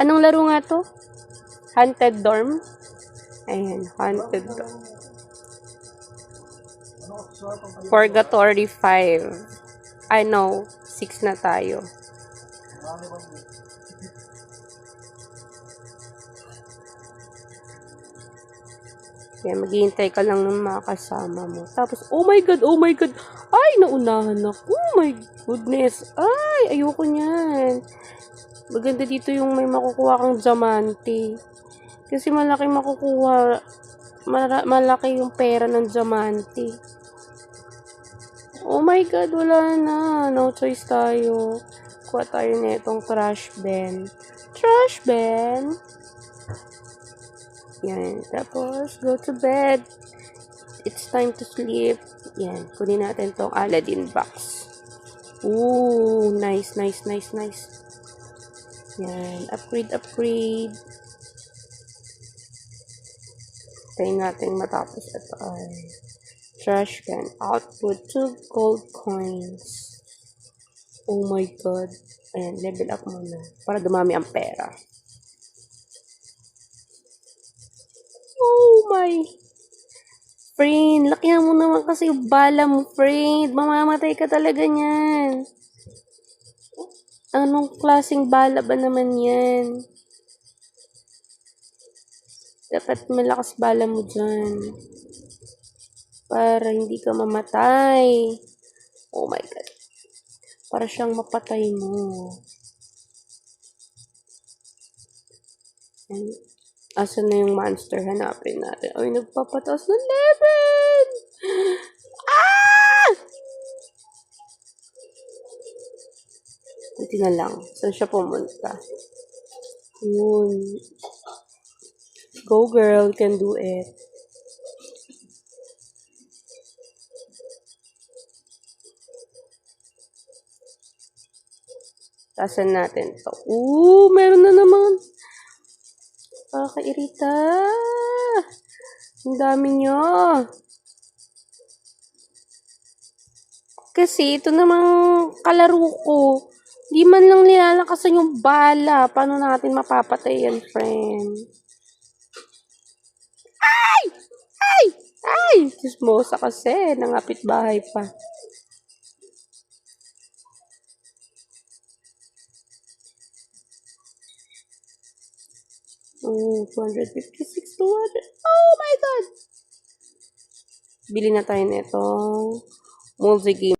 Anong laro nga to? Haunted Dorm? Ayan, Haunted Dorm. Purgatory 5. I know, 6 na tayo. Kaya maghihintay ka lang ng mga kasama mo. Tapos, oh my God, oh my God. Ay, naunahan ako. Oh my goodness. Ay, ayoko niyan. Maganda dito yung may makukuha kang diamante. Kasi malaki makukuha. Mara- malaki yung pera ng diamante. Oh my God, wala na. No choice tayo. Kuha tayo na itong trash bin. Trash bin. Yan. Tapos, go to bed. It's time to sleep. Yan. Kunin natin tong Aladdin box. Ooh, nice, nice, nice, nice. Yan. Upgrade, upgrade. Tayo natin matapos ito ay trash can. Output 2 gold coins. Oh my god. Ayan, level up muna. Para dumami ang pera. Oh my. Friend, lakihan mo naman kasi yung bala mo, friend. Mamamatay ka talaga niyan. Anong klaseng bala ba naman yan? Dapat malakas bala mo dyan. Para hindi ka mamatay. Oh my God. Para siyang mapatay mo. Ayan. Asan na yung monster? Hanapin natin. Ay, nagpapataas ng level! Ah! Buti na lang. Saan siya pumunta? Yun. Go girl, can do it. Tasan natin to. Meron na. Nakakairita. Ang dami nyo. Kasi ito namang kalaro ko. Di man lang nilalakasan yung bala. Paano natin mapapatay yan, friend? Ay! Ay! Ay! Chismosa kasi. Nangapit bahay pa. Oh, 256 to 100. Oh my God! Bili na tayo nito. Multi game.